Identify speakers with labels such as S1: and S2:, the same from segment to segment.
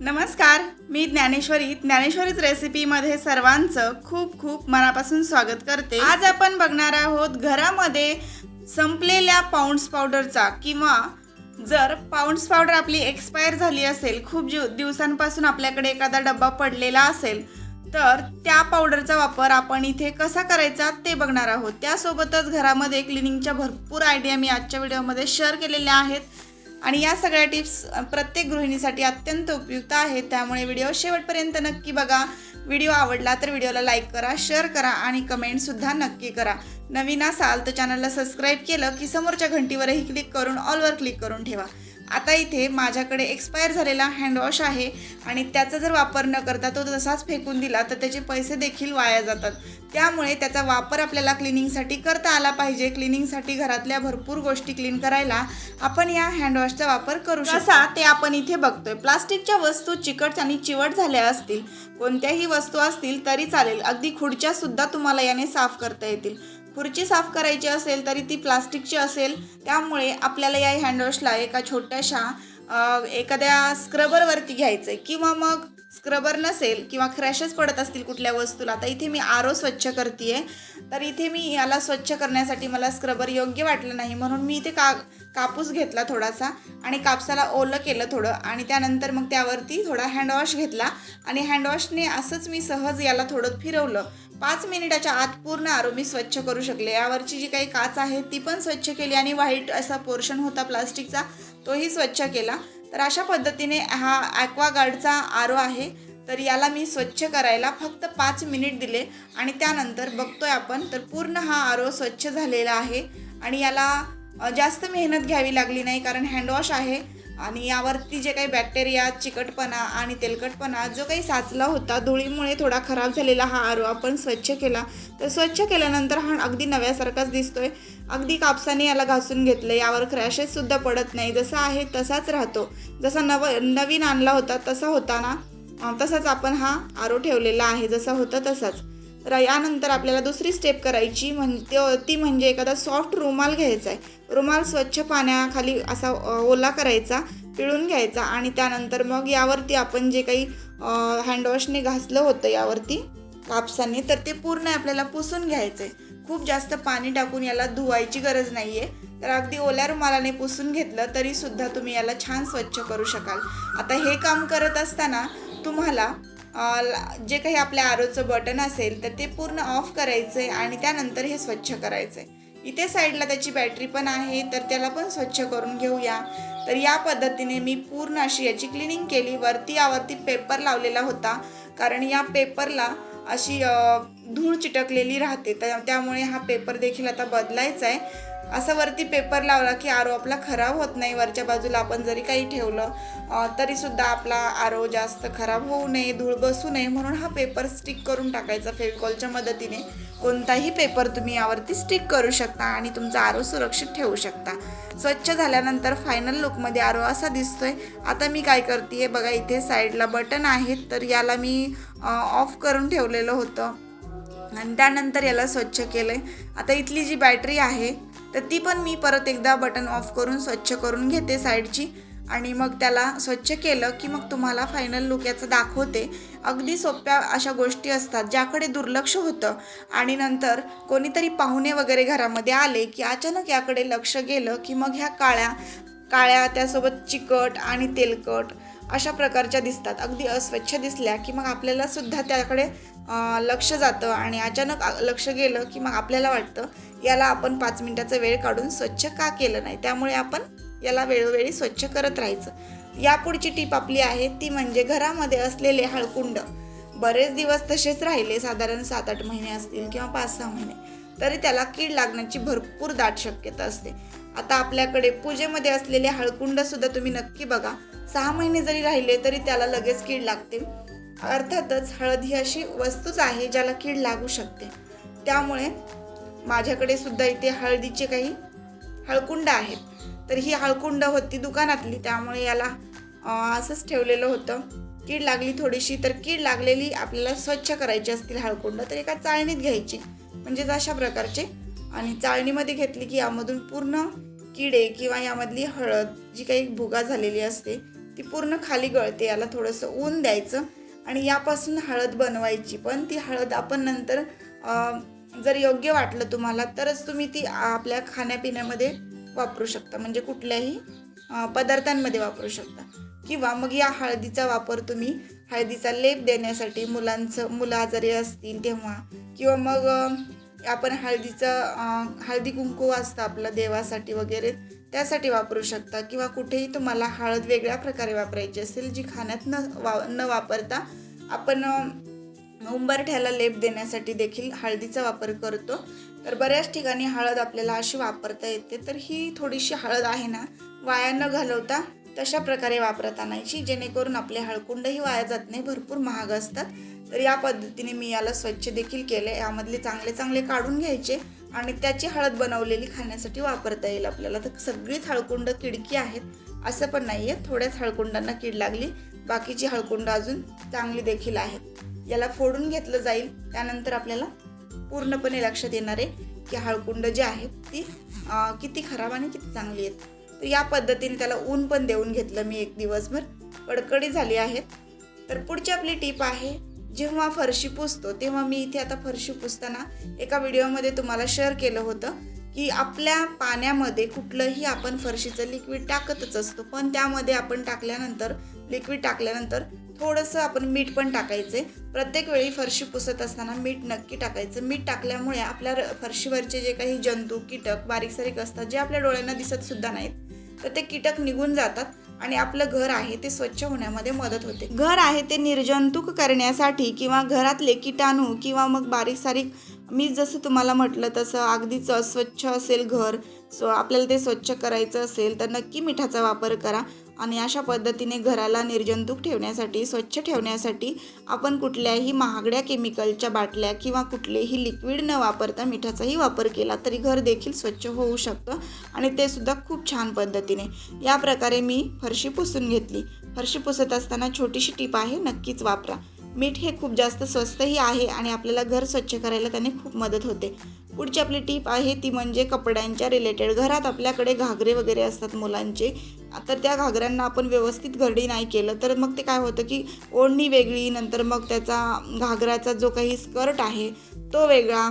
S1: नमस्कार मी ज्ञानेश्वरी. ज्ञानेश्वरीच रेसिपीमध्ये सर्वांचं खूप खूप मनापासून स्वागत करते. आज आपण बघणार आहोत घरामध्ये संपलेल्या पाऊंड्स पावडरचा किंवा जर पाऊंड्स पावडर आपली एक्सपायर झाली असेल खूप जीव दिवसांपासून आपल्याकडे एखादा डब्बा पडलेला असेल तर त्या पावडरचा वापर आपण इथे कसा करायचा ते बघणार आहोत. त्यासोबतच घरामध्ये क्लिनिंगच्या भरपूर आयडिया मी आजच्या व्हिडिओमध्ये शेअर केलेल्या आहेत. आणि या सगळ्या टिप्स प्रत्येक गृहिणीसाठी अत्यंत उपयुक्त आहेत. त्यामुळे व्हिडिओ शेवटपर्यंत नक्की बघा. व्हिडिओ आवडला तर व्हिडिओला लाईक करा शेअर करा आणि कमेंटसुद्धा नक्की करा. नवीन असाल तर चॅनलला सबस्क्राईब केलं की समोरच्या घंटीवरही क्लिक करून ऑलवर क्लिक करून ठेवा. आता इथे माझ्याकडे एक्सपायर झालेला हँडवॉश आहे आणि त्याचा जर वापर न करता तो तसाच फेकून दिला तर त्याचे पैसे देखील वाया जातात. त्यामुळे त्याचा वापर आपल्याला क्लिनिंगसाठी करता आला पाहिजे. क्लिनिंगसाठी घरातल्या भरपूर गोष्टी क्लीन करायला आपण या हँडवॉशचा वापर करू शकता. ते आपण इथे बघतोय. प्लास्टिकच्या वस्तू चिकट आणि चिवट झाल्या असतील कोणत्याही वस्तू असतील तरी चालेल. अगदी खुडच्या सुद्धा तुम्हाला याने साफ करता येतील. खुर्ची साफ करायची असेल तरी ती प्लास्टिकची असेल त्यामुळे आपल्याला या हँडवॉशला एका छोट्याशा एखाद्या स्क्रबरवरती घ्यायचं आहे किंवा मग स्क्रबर नसेल किंवा क्रॅशेस पडत असतील कुठल्या वस्तूला आता इथे मी आरो स्वच्छ करते तर इथे मी याला स्वच्छ करण्यासाठी मला स्क्रबर योग्य वाटलं नाही म्हणून मी इथे का कापूस घेतला थोडासा आणि कापसाला ओलं केलं थोडं आणि त्यानंतर मग त्यावरती थोडा हँडवॉश घेतला. आणि हँडवॉशने असंच मी सहज याला थोडं फिरवलं. पाच मिनिटाच्या आत पूर्ण आरो मी स्वच्छ करू शकले. यावरची जी काही काच आहे ती पण स्वच्छ केली आणि व्हाईट असा पोर्शन होता प्लास्टिकचा तोही स्वच्छ केला. तर अशा पद्धतीने हा ॲक्वागार्डचा आरो आहे. तर याला मी स्वच्छ करायला फक्त पाच मिनिट दिले आणि त्यानंतर बघतोय आपण तर पूर्ण हा आरो स्वच्छ झालेला आहे. आणि याला जास्त मेहनत घ्यावी लागली नाही कारण हँडवॉश आहे. आणि यावरती जे काही बॅक्टेरिया चिकटपणा आणि तेलकटपणा जो काही साचला होता धुळीमुळे थोडा खराब झालेला हा आरो आपण स्वच्छ केला. तर स्वच्छ केल्यानंतर हा अगदी नव्यासारखाच दिसतोय. अगदी कापसाने याला घासून घेतलं यावर क्रॅशेससुद्धा पडत नाही. जसा आहे तसाच राहतो. जसा नव नवीन आणला होता तसा होता ना? तसाच आपण हा आरो ठेवलेला आहे. जसा होता तसाच. तर यानंतर आपल्याला दुसरी स्टेप करायची म्हणजे ती म्हणजे एखादा सॉफ्ट रुमाल घ्यायचा आहे. रुमाल स्वच्छ पाण्याखाली असा ओला करायचा पिळून घ्यायचा आणि त्यानंतर मग यावरती आपण जे काही हँडवॉशने घासलं होतं यावरती कापसाने तर ते पूर्ण आपल्याला पुसून घ्यायचं आहे. खूप जास्त पाणी टाकून याला धुवायची गरज नाही आहे तर अगदी ओल्या रुमालाने पुसून घेतलं तरीसुद्धा तुम्ही याला छान स्वच्छ करू शकाल. आता हे काम करत असताना तुम्हाला जे काही आपल्या आरोचं बटन असेल तर ते पूर्ण ऑफ करायचं आहे आणि त्यानंतर हे स्वच्छ करायचं आहे इथे साईडला त्याची बॅटरी पण आहे तर त्याला पण स्वच्छ करून घेऊया. तर या पद्धतीने मी पूर्ण अशी याची क्लिनिंग केली. वरती यावरती पेपर लावलेला होता कारण या पेपरला अशी धूळ चिटकलेली राहते. त्या त्यामुळे हा पेपर देखील आता बदलायचा आहे असं वरती पेपर लावला की आरो आपला खराब होत नाही. वरच्या बाजूला आपण जरी काही ठेवलं तरीसुद्धा आपला आरो जास्त खराब होऊ नये धूळ बसू नये म्हणून हा पेपर स्टिक करून टाकायचा फेविकॉलच्या मदतीने. कोणताही पेपर तुम्ही यावरती स्टिक करू शकता आणि तुमचा आरो सुरक्षित ठेवू शकता. स्वच्छ झाल्यानंतर फायनल लुकमध्ये आरो असा दिसतोय. आता मी काय करते बघा इथे साईडला बटन आहेत तर याला मी ऑफ करून ठेवलेलं होतं. आणि त्यानंतर याला स्वच्छ केलं आहे आता इथली जी बॅटरी आहे तर ती पण मी परत एकदा बटन ऑफ करून स्वच्छ करून घेते साईडची. आणि मग त्याला स्वच्छ केलं की मग तुम्हाला फायनल लुक याचं दाखवते. अगदी सोप्या अशा गोष्टी असतात ज्याकडे दुर्लक्ष होतं. आणि नंतर कोणीतरी पाहुणे वगैरे घरामध्ये आले की अचानक याकडे लक्ष गेलं की मग ह्या काळ्या काळ्या त्यासोबत चिकट आणि तेलकट अशा प्रकारच्या दिसतात. अगदी अस्वच्छ दिसल्या की मग आपल्याला सुद्धा त्याकडे लक्ष जातं आणि अचानक लक्ष गेलं की मग आपल्याला वाटतं याला आपण पाच मिनिटाचा वेळ काढून स्वच्छ का केलं नाही? त्यामुळे आपण याला वेळोवेळी स्वच्छ करत राहायचं. यापुढची टीप आपली आहे ती म्हणजे घरामध्ये असलेले हळकुंड. बरेच दिवस तसेच राहिले साधारण सात आठ महिने असतील किंवा पाच सहा महिने. तरी त्याला कीड लागण्याची भरपूर दाट शक्यता असते. आता आपल्याकडे पूजेमध्ये असलेले हळकुंड सुद्धा तुम्ही नक्की बघा. सहा महिने जरी राहिले तरी त्याला लगेच कीड लागते. अर्थातच हळद ही अशी वस्तूच आहे ज्याला कीड लागू शकते. त्यामुळे माझ्याकडे सुद्धा इथे हळदीचे काही हळकुंड आहेत. तर ही हळकुंड होती दुकानातली त्यामुळे याला असंच ठेवलेलं होतं. कीड लागली थोडीशी तर कीड लागलेली आपल्याला स्वच्छ करायची असतील हळकुंड तर एका चाळणीत घ्यायची. म्हणजेच अशा प्रकारचे. आणि चाळणीमध्ये घेतली की यामधून पूर्ण किडे किंवा यामधली हळद जी काही भुगा झालेली असते ती पूर्ण खाली गळते. याला थोडंसं ऊन द्यायचं आणि यापासून हळद बनवायची. पण ती हळद आपण नंतर जर योग्य वाटलं तुम्हाला तरच तुम्ही ती आपल्या खाण्यापिण्यामध्ये वापरू शकता. म्हणजे कुठल्याही पदार्थांमध्ये वापरू शकता. किंवा मग या हळदीचा वापर तुम्ही हळदीचा लेप देण्यासाठी मुलांचं मुलं आजारी असतील तेव्हा किंवा मग आपण हळदीचं हळदी कुंकू असतं आपलं देवासाठी वगैरे त्यासाठी वापरू शकता. किंवा कुठेही तुम्हाला हळद वेगळ्या प्रकारे वापरायची असेल जी खाण्यात न वा न वापरता आपण उंबरठ्याला लेप देण्यासाठी देखील हळदीचा वापर करतो. तर बऱ्याच ठिकाणी हळद आपल्याला अशी वापरता येते. तर ही थोडीशी हळद आहे ना वाया न घालवता तशा प्रकारे वापरत आणायची जेणेकरून आपले हळकुंडही वाया जात नाही भरपूर महाग असतात. तर या पद्धतीने मी याला स्वच्छ देखील केले यामधले चांगले चांगले काढून घ्यायचे आणि त्याची हळद बनवलेली खाण्यासाठी वापरता येईल आपल्याला. तर सगळीच हळकुंड किडकी आहेत असं पण नाही आहे थोड्याच हळकुंडांना कीड लागली. बाकीची हळकुंड अजून चांगली देखील आहेत. याला फोडून घेतलं जाईल. त्यानंतर आपल्याला पूर्णपणे लक्षात येणार आहे की हळकुंड जी आहेत ती किती खराब आणि किती चांगली आहेत. तर या पद्धतीने त्याला ऊन पण देऊन घेतलं मी एक दिवसभर. कडकडी झाली आहेत तर पुढची आपली टीप आहे जेव्हा फरशी पुसतो तेव्हा मी इथे आता फरशी पुसताना एका व्हिडिओमध्ये तुम्हाला शेअर केलं होतं की आपल्या पाण्यामध्ये कुठलंही आपण फरशीचं लिक्विड टाकतच असतो. पण त्यामध्ये आपण टाकल्यानंतर लिक्विड टाकल्यानंतर थोडंसं आपण मीठ पण टाकायचे. प्रत्येक वेळी फरशी पुसत असताना मीठ नक्की टाकायचं. मीठ टाकल्यामुळे आपल्या र- फरशीवरचे जे काही जंतू कीटक बारीक सारीक असतात जे आपल्या डोळ्यांना दिसत सुद्धा नाहीत तर ते कीटक निघून जातात. आणि आपलं घर आहे ते स्वच्छ होण्यामध्ये मदत होते. घर आहे ते निर्जंतुक करण्यासाठी किंवा घरातले किटाणू किंवा मग बारीक सारीक मी जसं तुम्हाला म्हटलं तसं अगदीच स्वच्छ असेल घर सो आपल्याला ते स्वच्छ करायचं असेल तर नक्की मिठाचा वापर करा. आणि अशा पद्धतीने घराला निर्जंतुक ठेवण्यासाठी स्वच्छ ठेवण्यासाठी आपण कुठल्याही महागड्या केमिकलच्या बाटल्या किंवा कुठलेही लिक्विड न वापरता मिठाचाही वापर केला तरी घर देखील स्वच्छ होऊ शकतं आणि ते सुद्धा खूप छान पद्धतीने. या प्रकारे मी फरशी पुसून घेतली. फरशी पुसत असताना छोटीशी टीप आहे नक्कीच वापरा. मीठ हे खूप जास्त स्वस्तही आहे आणि आपल्याला घर स्वच्छ करायला त्याने खूप मदत होते. पुढची आपली टीप आहे ती म्हणजे कपड्यांच्या रिलेटेड घरात आपल्याकडे घागरे वगैरे असतात मुलांचे. तर त्या घागऱ्यांना आपण व्यवस्थित घरडी नाही केलं तर मग ते काय होतं की ओढणी वेगळी नंतर मग त्याचा घागराचा जो काही स्कर्ट आहे तो वेगळा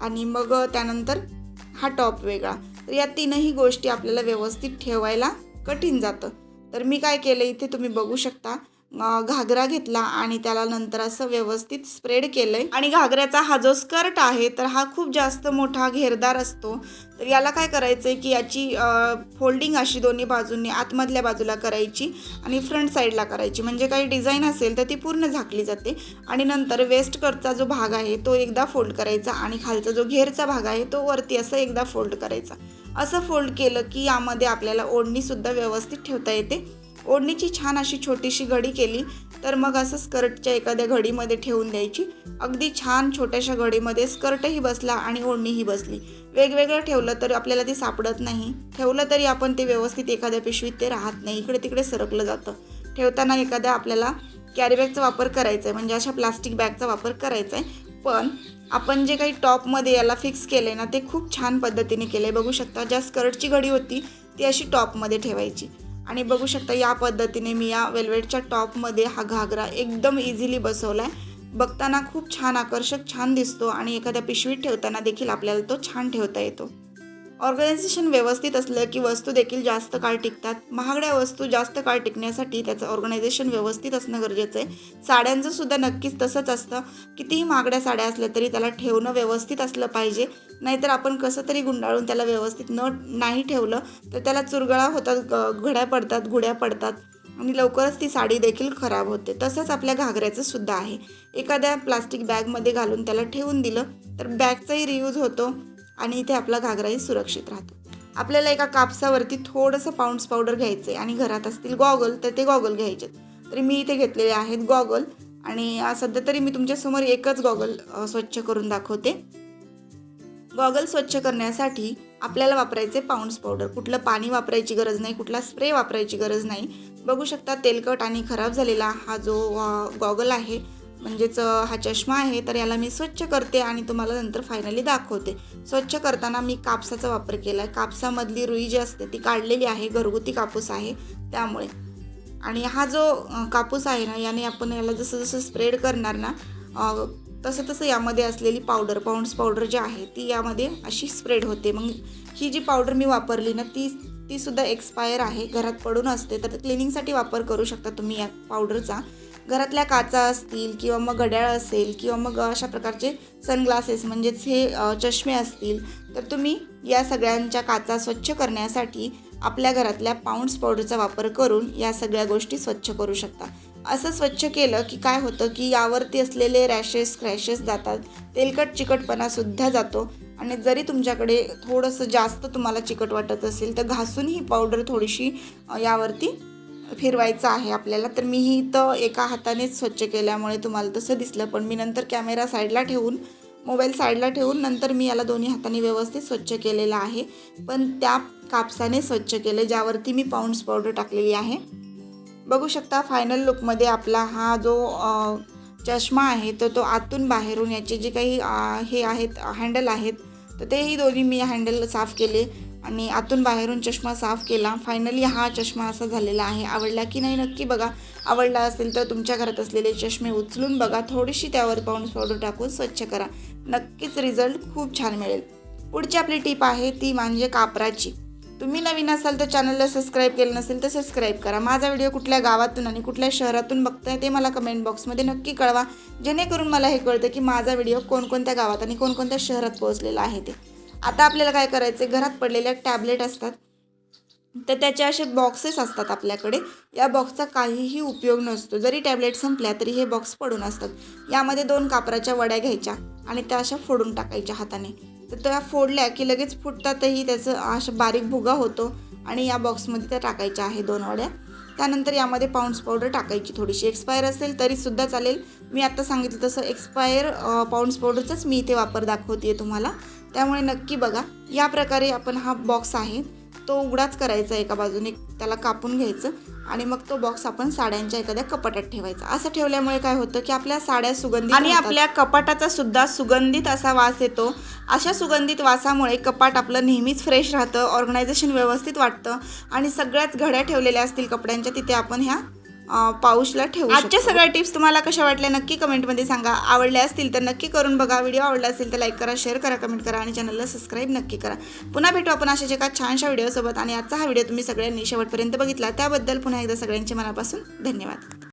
S1: आणि मग त्यानंतर हा टॉप वेगळा. तर या तीनही गोष्टी आपल्याला व्यवस्थित ठेवायला कठीण जातं. तर मी काय केलं इथे तुम्ही बघू शकता. घागरा घेतला आणि त्याला नंतर असं व्यवस्थित स्प्रेड केलंय. आणि घागऱ्याचा हा जो स्कर्ट आहे तर हा खूप जास्त मोठा घेरदार असतो. तर याला काय करायचंय की याची फोल्डिंग अशी दोन्ही बाजूंनी आतमधल्या बाजूला करायची आणि फ्रंट साईडला करायची. म्हणजे काही डिझाईन असेल तर ती पूर्ण झाकली जाते. आणि नंतर वेस्ट कटचा जो भाग आहे तो एकदा फोल्ड करायचा आणि खालचा जो घेरचा भाग आहे तो वरती असं एकदा फोल्ड करायचा. असं फोल्ड केलं की यामध्ये आपल्याला ओढणीसुद्धा व्यवस्थित ठेवता येते. ओढणीची छान अशी छोटीशी घडी केली तर मग असं स्कर्टच्या एखाद्या घडीमध्ये ठेवून द्यायची. अगदी छान छोट्याशा घडीमध्ये स्कर्टही बसला आणि ओढणीही बसली. वेगवेगळं ठेवलं तर आपल्याला ते सापडत नाही. ठेवलं तरी आपण ते व्यवस्थित एखाद्या पिशवीत ते राहत नाही. इकडे तिकडे सरकलं जातं. ठेवताना एखाद्या आपल्याला कॅरीबॅगचा वापर करायचा आहे म्हणजे अशा प्लास्टिक बॅगचा वापर करायचा आहे पण आपण जे काही टॉपमध्ये याला फिक्स केलं आहे ना ते खूप छान पद्धतीने केलं आहे बघू शकता ज्या स्कर्टची घडी होती ती अशी टॉपमध्ये ठेवायची. आणि बघू शकता या पद्धतीने मी या वेल्वेटच्या टॉपमध्ये हा घागरा एकदम इझिली बसवला आहे बघताना खूप छान आकर्षक छान दिसतो आणि एखाद्या पिशवीत ठेवताना देखील आपल्याला तो छान ठेवता येतो. ऑर्गनायझेशन व्यवस्थित असलं की वस्तू देखील जास्त काळ टिकतात. महागड्या वस्तू जास्त काळ टिकण्यासाठी त्याचं ऑर्गनायझेशन व्यवस्थित असणं गरजेचं आहे. साड्यांचं सुद्धा नक्कीच तसंच असतं. कितीही महागड्या साड्या असल्या तरी त्याला ठेवणं व्यवस्थित असलं पाहिजे. नाहीतर आपण कसं तरी गुंडाळून त्याला व्यवस्थित न नाही ठेवलं तर त्याला चुरगळा होतात ग- घड्या पडतात गुड्या पडतात आणि लवकरच ती साडी देखील खराब होते. तसंच आपल्या घागऱ्याचं सुद्धा आहे. एखाद्या प्लास्टिक बॅगमध्ये घालून त्याला ठेवून दिलं तर बॅगचाही रियूज होतो. आणि इथे आपला घागराही सुरक्षित राहतो. आपल्याला एका कापसावरती थोडंसं पाऊंड्स पावडर घ्यायचं आहे आणि घरात असतील गॉगल तर ते गॉगल घ्यायचे. तरी मी इथे घेतलेले आहेत गॉगल आणि सध्या तरी मी तुमच्यासमोर एकच गॉगल स्वच्छ करून दाखवते. गॉगल स्वच्छ करण्यासाठी आपल्याला वापरायचे पाऊंड्स पावडर कुठलं पाणी वापरायची गरज नाही कुठला स्प्रे वापरायची गरज नाही. बघू शकता तेलकट आणि खराब झालेला हा जो गॉगल आहे म्हणजेच हा चष्मा आहे तर याला मी स्वच्छ करते आणि तुम्हाला नंतर फायनली दाखवते. स्वच्छ करताना मी कापसाचा वापर केला आहे कापसामधली रुई जी असते ती काढलेली आहे. घरगुती कापूस आहे त्यामुळे. आणि हा जो कापूस आहे ना याने आपण याला जसं जसं स्प्रेड करणार ना तसं तसं यामध्ये असलेली पावडर पाऊंड्स पावडर जी आहे ती यामध्ये अशी स्प्रेड होते. मग ही जी पावडर मी वापरली ना ती ती सुद्धा एक्सपायर आहे. घरात पडून असते. तर क्लिनिंगसाठी वापर करू शकता तुम्ही या पावडरचा घरातल्या काचा असतील किंवा मग घड्याळ असेल किंवा मग अशा प्रकारचे सनग्लासेस म्हणजेच हे चष्मे असतील तर तुम्ही या सगळ्यांच्या काचा स्वच्छ करण्यासाठी आपल्या घरातल्या पाऊंड्स पावडरचा वापर करून या सगळ्या गोष्टी स्वच्छ करू शकता. असं स्वच्छ केलं की काय होतं की यावरती असलेले रॅशेस क्रॅशेस जातात. तेलकट चिकटपणासुद्धा जातो. आणि जरी तुमच्याकडे थोडंसं जास्त तुम्हाला चिकट वाटत असेल तर घासून ही पावडर थोडीशी यावरती फिरवायचं आहे आपल्याला तर मीही इथं तर एका हातानेच स्वच्छ केल्यामुळे तुम्हाला तसं दिसलं. पण मी नंतर कॅमेरा साईडला ठेवून मोबाईल साईडला ठेवून नंतर मी याला दोन्ही हाताने व्यवस्थित स्वच्छ केलेलं आहे. पण त्या कापसाने स्वच्छ केले ज्यावरती मी पाऊंड्स पावडर टाकलेली आहे. बघू शकता फायनल लुकमध्ये आपला हा जो चष्मा आहे तर तो आतून बाहेरून याचे जे काही हे आहेत हँडल आहेत तर तेही दोन्ही मी हँडल साफ केले. आणि आतून बाहेरून चष्मा साफ केला. फायनली हा चष्मा असा झालेला आहे. आवडला की नाही नक्की बघा. आवडला असेल तर तुमच्या घरात असलेले चष्मे उचलून बघा. थोडीशी त्यावर पाऊंड्स पावडर टाकून स्वच्छ करा. नक्कीच रिझल्ट खूप छान मिळेल. पुढची आपली टीप आहे ती म्हणजे कापराची. तुम्ही नवीन असाल तर चॅनलला सबस्क्राईब केलं नसेल तर सबस्क्राईब करा. माझा व्हिडिओ कुठल्या गावातून आणि कुठल्या शहरातून बघताय ते मला कमेंट बॉक्समध्ये नक्की कळवा. जेणेकरून मला हे कळतं की माझा व्हिडिओ कोणकोणत्या गावात आणि कोणकोणत्या शहरात पोहोचलेला आहे ते. आता आपल्याला काय करायचं आहे घरात पडलेल्या टॅबलेट असतात. तर त्याचे असे बॉक्सेस असतात आपल्याकडे. या बॉक्सचा काहीही उपयोग नसतो. जरी टॅबलेट संपल्या तरी हे बॉक्स पडून असतात. यामध्ये दोन कापराच्या वड्या घ्यायच्या आणि त्या अशा फोडून टाकायच्या हाताने. तर त्या फोडल्या की लगेच फुटतातही त्याचं अशा बारीक भुगा होतो आणि या बॉक्समध्ये त्या टाकायच्या आहे दोन वड्या. त्यानंतर यामध्ये पाऊंड्स पावडर टाकायची थोडीशी. एक्सपायर असेल तरीसुद्धा चालेल. मी आत्ता सांगितलं तसं एक्सपायर पाऊंड्स पावडरचाच मी इथे वापर दाखवते तुम्हाला. त्यामुळे नक्की बघा. या प्रकारे आपण हा बॉक्स आहे. तो उघडाच करायचा एका बाजूने त्याला कापून घ्यायचं आणि मग तो बॉक्स आपण साड्यांच्या एखाद्या कपाटात ठेवायचा. असं ठेवल्यामुळे काय होतं की आपल्या साड्या सुगंधित आणि आपल्या कपाटाचा सुद्धा सुगंधित असा वास येतो. अशा सुगंधित वासामुळे कपाट आपलं नेहमीच फ्रेश राहतं ऑर्गनायझेशन व्यवस्थित वाटतं आणि सगळ्याच घड्या ठेवलेल्या असतील कपड्यांच्या तिथे आपण ह्या अ, पाऊचला ठेवू आजच्या सगळ्या टिप्स तुम्हाला कशा वाटल्या नक्की कमेंटमध्ये सांगा. आवडल्या असतील तर नक्की करून बघा. व्हिडिओ आवडला असेल तर लाईक करा शेअर करा कमेंट करा आणि चॅनलला सबस्क्राईब नक्की करा. पुन्हा भेटू आपण अशाच एका छानशा व्हिडिओसोबत आणि आजचा हा व्हिडिओ तुम्ही सगळ्यांनी शेवटपर्यंत बघितला. त्याबद्दल पुन्हा एकदा सगळ्यांचे मनापासून धन्यवाद.